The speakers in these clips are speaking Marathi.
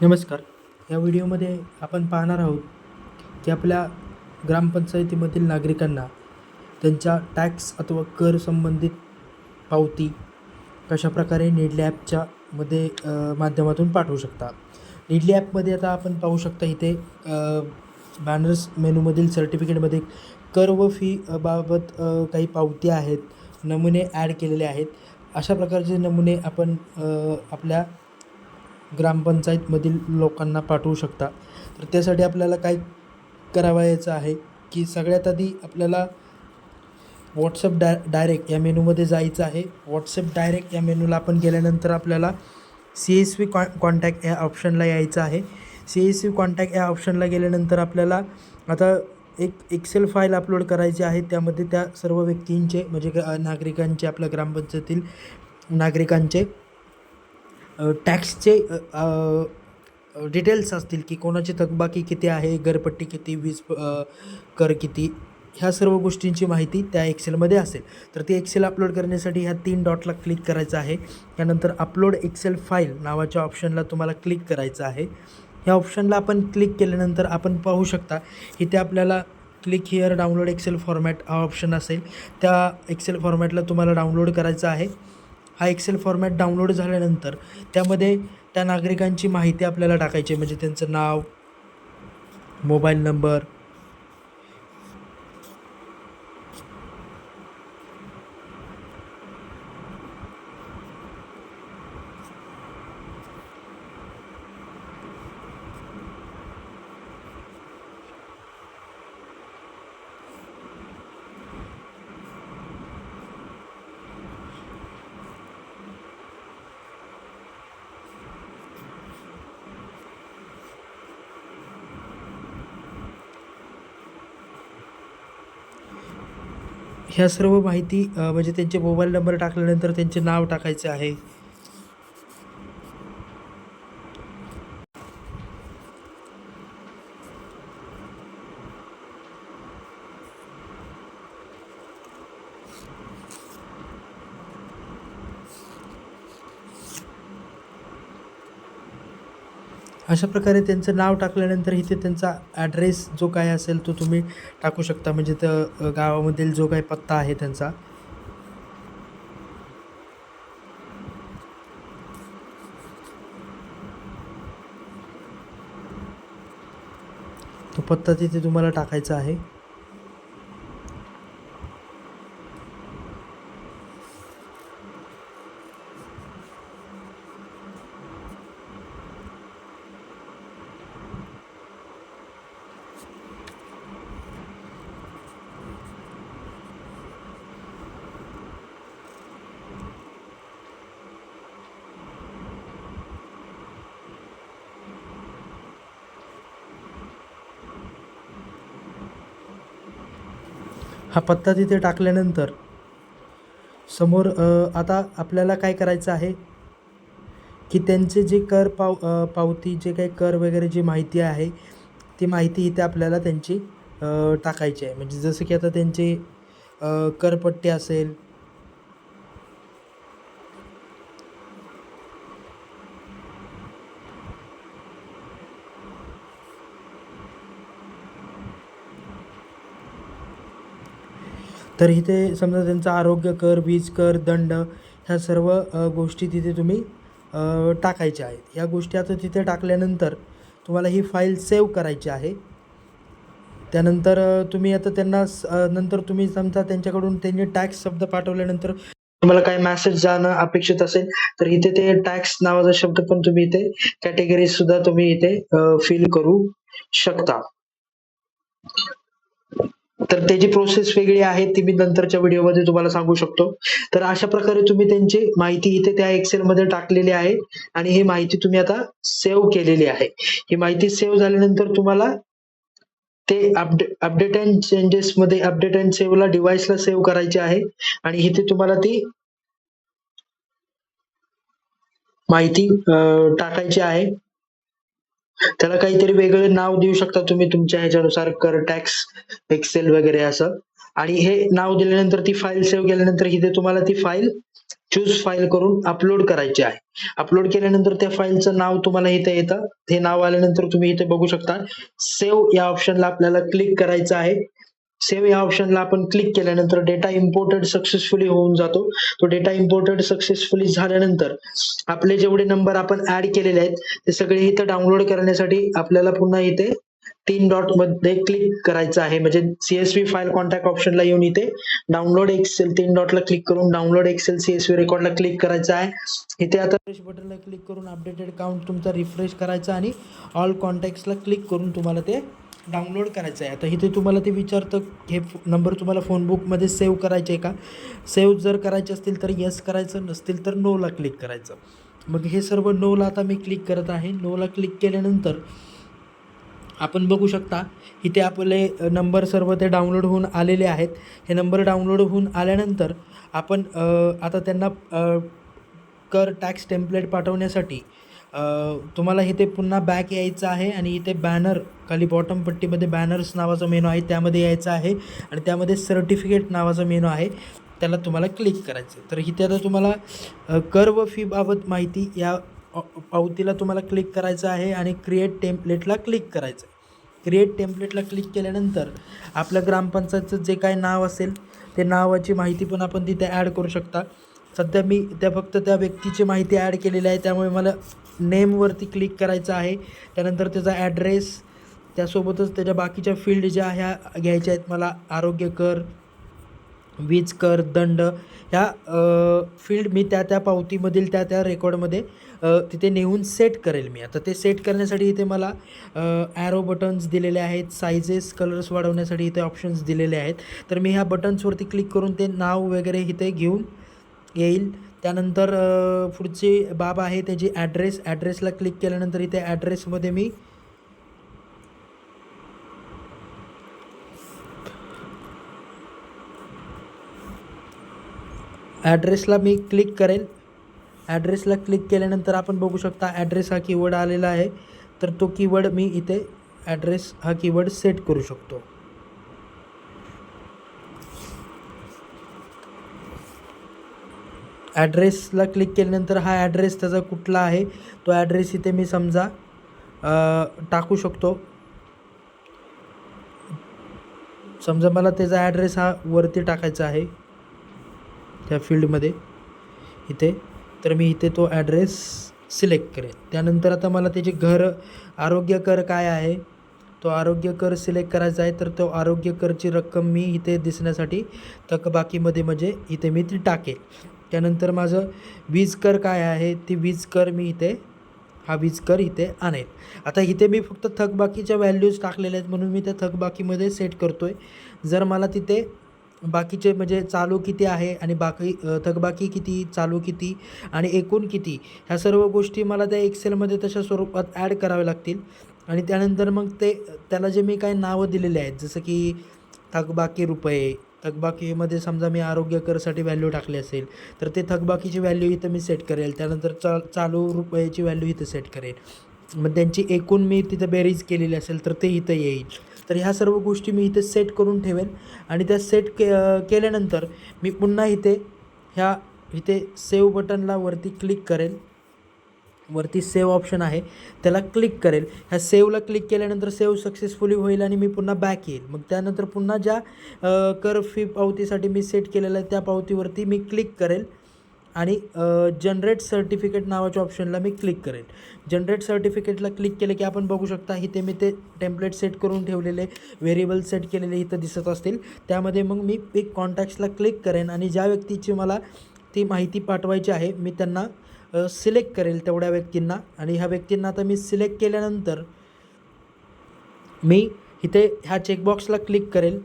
नमस्कार. या व्हिडिओमध्ये आपण पाहणार आहोत की आपल्या ग्रामपंचायतीमधील नागरिकांना त्यांच्या टॅक्स अथवा कर संबंधित पावती कशाप्रकारे निडली ॲपच्या मध्ये माध्यमातून पाठवू शकता. निडली ॲपमध्ये आता आपण पाहू शकता इथे बॅनर्स मेनूमधील सर्टिफिकेटमध्ये कर व फी बाबत काही पावती आहेत नमुने ॲड केलेले आहेत. अशा प्रकारचे नमुने आपण आपल्या ग्रामपंचायतमधील लोकांना पाठवू शकता. तर त्यासाठी आपल्याला काय करावयाचं आहे की सगळ्यात आधी आपल्याला व्हॉट्सअप डाय डायरेक्ट या मेनूमध्ये जायचं आहे. व्हॉट्सअप डायरेक्ट या मेनूला आपण गेल्यानंतर आपल्याला सी एस व्ही कॉ कॉन्टॅक्ट या ऑप्शनला यायचं आहे. सी एस व्ही कॉन्टॅक्ट या ऑप्शनला गेल्यानंतर आपल्याला आता एक एक्सेल फाईल अपलोड करायची आहे. त्यामध्ये त्या सर्व व्यक्तींचे म्हणजे नागरिकांचे आपल्या ग्रामपंचायतील नागरिकांचे टॅक्सचे डिटेल्स असतील की कोणाची थकबाकी किती आहे घरपट्टी किती वीज प- कर किती ह्या सर्व गोष्टींची माहिती त्या एक्सेलमध्ये असेल. तर ती एक्सेल अपलोड करण्यासाठी ह्या तीन डॉटला क्लिक करायचं आहे. त्यानंतर अपलोड एक्सेल फाईल नावाच्या ऑप्शनला तुम्हाला क्लिक करायचं आहे. ह्या ऑप्शनला आपण क्लिक केल्यानंतर आपण पाहू शकता इथे आपल्याला click here download Excel format हा ऑप्शन असेल. त्या एक्सेल फॉर्मॅटला तुम्हाला डाउनलोड करायचं आहे. हा एक्सेल फॉर्मॅट डाउनलोड झाल्यानंतर त्यामध्ये त्या नागरिकांची माहिती आपल्याला टाकायची म्हणजे त्यांचं नाव मोबाईल नंबर ह्या सर्व माहिती म्हणजे त्यांचे मोबाईल नंबर टाकल्यानंतर त्यांचे नाव टाकायचे आहे. अशा प्रकारे त्यांचं नाव टाकल्यानंतर इथे त्यांचा ॲड्रेस जो काय असेल तो तुम्ही टाकू शकता. म्हणजे तर गावामधील जो काही पत्ता आहे त्यांचा. तो पत्ता तिथे तुम्हाला टाकायचा आहे. हा पत्ता तिथे टाकल्यानंतर समोर आता आपल्याला काय करायचं आहे की त्यांचे जे कर पाव पावती जे काही कर वगैरे जी माहिती आहे ती माहिती इथे आपल्याला त्यांची टाकायची आहे. म्हणजे जसं की आता त्यांचे करपट्टी असेल तर इथे समजा त्यांचा आरोग्य कर वीज कर दंड ह्या सर्व गोष्टी तिथे तुम्ही टाकायच्या आहेत. ह्या गोष्टी आता तिथे टाकल्यानंतर तुम्हाला ही फाईल सेव्ह करायची आहे. त्यानंतर तुम्ही आता त्यांना नंतर तुम्ही समजा त्यांच्याकडून त्यांनी टॅक्स शब्द पाठवल्यानंतर तुम्हाला काही मॅसेज जाणं अपेक्षित असेल तर इथे ते टॅक्स नावाचा शब्द पण तुम्ही इथे कॅटेगरी सुद्धा तुम्ही इथे फिल करू शकता. तर त्याची प्रोसेस वेगळी आहे ती मी नंतरच्या व्हिडिओमध्ये तुम्हाला सांगू शकतो. तर अशा प्रकारे तुम्ही त्यांची माहिती इथे त्या एक्सेल मध्ये टाकलेली आहे आणि ही माहिती तुम्ही आता सेव्ह केलेली आहे. ही माहिती सेव्ह झाल्यानंतर तुम्हाला ते अपडे अपडेट अँड चेंजेस मध्ये अपडेट अँड सेव्हला डिव्हाइसला सेव्ह करायची आहे आणि इथे तुम्हाला ती माहिती टाकायची आहे. त्याला काहीतरी वेगळं नाव देऊ शकता तुम्ही तुमच्या ह्याच्यानुसार कर टॅक्स एक्सेल वगैरे असं. आणि हे नाव दिल्यानंतर ती फाईल सेव्ह केल्यानंतर इथे तुम्हाला ती फाईल चूज फाईल करून अपलोड करायची आहे. अपलोड केल्यानंतर त्या फाईलचं नाव तुम्हाला इथे येतं. हे नाव आल्यानंतर तुम्ही इथे बघू शकता. सेव्ह या ऑप्शनला आपल्याला क्लिक करायचं आहे. सेव्ह या ऑप्शनला आपण क्लिक केल्यानंतर डेटा इम्पोर्टेड सक्सेसफुली होऊन जातो. तो डेटा इम्पोर्टेड सक्सेसफुली झाल्यानंतर आपले जेवढे नंबर आपण ऍड केलेले आहेत ते सगळे इथं डाउनलोड करण्यासाठी आपल्याला पुन्हा इथे तीन डॉटमध्ये क्लिक करायचं आहे. म्हणजे सीएसव्ही फाईल कॉन्टॅक्ट ऑप्शनला येऊन इथे डाउनलोड एक्सेल तीन डॉटला क्लिक करून डाउनलोड एक्सेल सीएसव्ही रेकॉर्डला क्लिक करायचं आहे. इथे आता रिफ्रेश बटनला क्लिक करून अपडेटेड काउंट तुमचा रिफ्रेश करायचा आणि ऑल कॉन्टॅक्टला क्लिक करून तुम्हाला ते डाउनलोड करायचं आहे. आता इथे तुम्हाला ते विचारतं हे नंबर तुम्हाला फोनबुकमध्ये सेव्ह करायचे आहे का? सेव्ह जर करायचे असतील तर येस करायचं नसतील तर नोला क्लिक करायचं. मग हे सर्व नोला आता मी क्लिक करत आहे. नोला क्लिक केल्यानंतर आपण बघू शकता इथे आपले नंबर सर्व ते डाउनलोड होऊन आलेले आहेत. हे नंबर डाउनलोड होऊन आल्यानंतर आपण आता त्यांना कर टॅक्स टेम्पलेट पाठवण्यासाठी तुम्हाला इथे पुन्हा बॅक यायचं आहे आणि इथे बॅनर खाली बॉटम पट्टीमध्ये बॅनर्स नावाचा मेनू आहे त्यामध्ये यायचं आहे आणि त्यामध्ये सर्टिफिकेट नावाचा मेनू आहे. त्याला तुम्हाला क्लिक करायचं आहे. तर इथे आता तुम्हाला कर व फीबाबत माहिती या पावतीला तुम्हाला क्लिक करायचं आहे आणि क्रिएट टेम्पलेटला क्लिक करायचं आहे क्रिएट टेम्पलेटला क्लिक केल्यानंतर आपल्या ग्रामपंचायतचं जे काय नाव असेल ते नावाची माहिती पण आपण तिथे ॲड करू शकता. सध्या मी त्या फक्त त्या व्यक्तीची माहिती ॲड केलेली आहे त्यामुळे मला नेमवरती क्लिक करायचं आहे. त्यानंतर त्याचा ॲड्रेस त्यासोबतच त्याच्या बाकीच्या फील्ड ज्या ह्या घ्यायच्या आहेत मला आरोग्य कर वीज कर दंड ह्या फील्ड मी त्या त्या पावतीमधील त्या त्या रेकॉर्डमध्ये तिथे नेऊन सेट करेल मी. आता ते सेट करण्यासाठी इथे मला ॲरो बटन्स दिलेले आहेत सायझेस कलर्स वाढवण्यासाठी इथे ऑप्शन्स दिलेले आहेत. तर मी ह्या बटन्सवरती क्लिक करून ते नाव वगैरे इथे घेऊन येईल. त्यानंतर पुढची बाब आहे त्याची ॲड्रेस ॲड्रेसला क्लिक केल्यानंतर इथे ॲड्रेसमध्ये मी ॲड्रेसला मी क्लिक करेल ॲड्रेसला क्लिक केल्यानंतर आपण बघू शकता ॲड्रेस हा कीवर्ड आलेला आहे. तर तो कीवर्ड मी इथे ॲड्रेस हा कीवर्ड सेट करू शकतो. ॲड्रेसला क्लिक केल्यानंतर हा ॲड्रेस त्याचा कुठला आहे? तो ॲड्रेस इथे मी समजा टाकू शकतो. समजा मला त्याचा ॲड्रेस हा वरती टाकायचा आहे त्या फील्डमध्ये इथे. तर मी इथे तो ॲड्रेस सिलेक्ट करेन. त्यानंतर आता मला त्याचे घर आरोग्य कर काय आहे? तो आरोग्य कर सिलेक्ट करायचा आहे तर तो आरोग्य करची रक्कम मी इथे दिसण्यासाठी तकबाकीमध्ये म्हणजे इथे मी ती टाकेल त्यानंतर माझं वीज कर काय आहे? ती वीज कर मी इथे हा वीज कर इथे आणेल. आता इथे मी फक्त थकबाकीच्या व्हॅल्यूज टाकलेल्या आहेत म्हणून मी त्या थकबाकीमध्ये सेट करतो आहे जर मला तिथे बाकीचे म्हणजे चालू किती आहे आणि बाकी थकबाकी किती चालू किती आणि एकूण किती ह्या सर्व गोष्टी मला त्या एक्सेलमध्ये तशा स्वरूपात ॲड कराव्या लागतील. आणि त्यानंतर मग ते त्याला जे मी काही नावं दिलेले आहेत जसं की थकबाकी रुपये थकबाकीमध्ये समजा मी आरोग्य करसाठी व्हॅल्यू टाकली असेल तर ते थकबाकीची व्हॅल्यू इथं मी सेट करेल. त्यानंतर चा चालू रुपयाची व्हॅल्यू इथं सेट करेल. मग त्यांची एकूण मी तिथं बेरीज केलेली असेल तर ते इथं येईल. तर ह्या सर्व गोष्टी मी इथे सेट करून ठेवेन. आणि त्या सेट के केल्यानंतर मी पुन्हा इथे ह्या इथे सेव्ह बटनला वरती क्लिक करेल. वरती सेव्ह ऑप्शन आहे. त्याला क्लिक करेल. ह्या सेव्हला क्लिक केल्यानंतर सेव्ह सक्सेसफुली होईल आणि मी पुन्हा बॅक येईल. मग त्यानंतर पुन्हा ज्या कर फी पावतीसाठी मी सेट केलेलं आहे त्या पावतीवरती मी क्लिक करेल. आणि जनरेट सर्टिफिकेट नावाच्या ऑप्शनला मी क्लिक करेल. जनरेट सर्टिफिकेटला क्लिक केलं की आपण बघू शकता इथे मी ते टेम्पलेट सेट करून ठेवलेले व्हेरिएबल सेट केलेले इथं दिसत असतील. त्यामध्ये मग मी पिक कॉन्टॅक्ट्सला क्लिक करेन आणि ज्या व्यक्तीची मला ती माहिती पाठवायची आहे मी त्यांना सिलेक्ट करेल तेवढ्या व्यक्तींना. आणि ह्या व्यक्तींना आता मी सिलेक्ट केल्यानंतर मी इथे ह्या चेकबॉक्सला क्लिक करेल.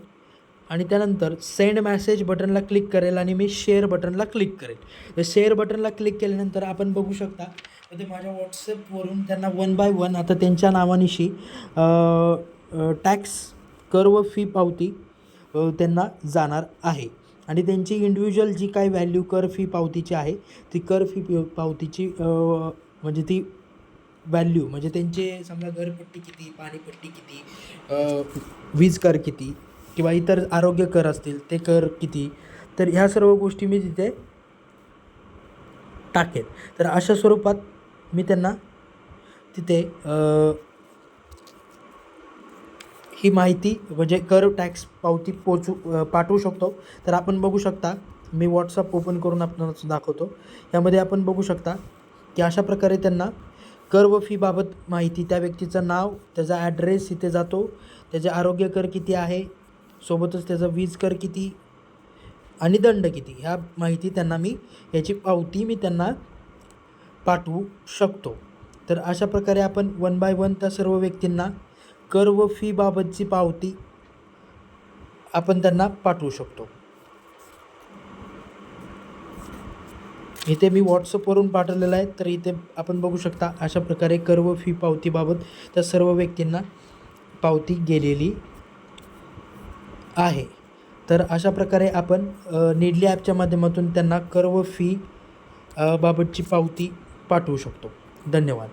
आणि त्यानंतर सेंड मॅसेज बटनला क्लिक करेल आणि मी शेअर बटनला क्लिक करेल. तर शेअर बटनला क्लिक केल्यानंतर आपण बघू शकता तर ते माझ्या व्हॉट्सअपवरून त्यांना वन बाय वन आता त्यांच्या नावानिशी टॅक्स कर व फी पावती त्यांना जाणार आहे. आणि त्यांची इंडिव्हिज्युअल जी काही व्हॅल्यू कर फी पावतीची आहे ती कर फी पावतीची म्हणजे ती व्हॅल्यू म्हणजे त्यांचे समजा घरपट्टी किती पाणीपट्टी किती वीज कर किती किंवा इतर आरोग्य कर असतील ते कर किती तर ह्या सर्व गोष्टी मी तिथे टाकेन. तर अशा स्वरूपात मी त्यांना तिथे ही माहिती म्हणजे कर टॅक्स पावती पोचू पाठवू शकतो. तर आपण बघू शकता मी व्हॉट्सअप ओपन करून आपणास दाखवतो. यामध्ये आपण बघू शकता की अशा प्रकारे त्यांना कर व फीबाबत माहिती त्या व्यक्तीचं नाव त्याचा ॲड्रेस इथे जातो त्याचे आरोग्य कर किती आहे सोबतच त्याचा वीज कर किती आणि दंड किती ह्या माहिती त्यांना मी याची पावती मी त्यांना पाठवू शकतो. तर अशा प्रकारे आपण वन बाय वन त्या सर्व व्यक्तींना कर व फीबाबतची पावती आपण त्यांना पाठवू शकतो. इथे मी व्हॉट्सअपवरून पाठवलेलं आहे तर इथे आपण बघू शकता अशा प्रकारे कर व फी पावतीबाबत त्या सर्व व्यक्तींना पावती गेलेली आहे. तर अशा प्रकारे आपण निडली ॲपच्या माध्यमातून त्यांना कर व फी बाबतची पावती पाठवू शकतो. धन्यवाद.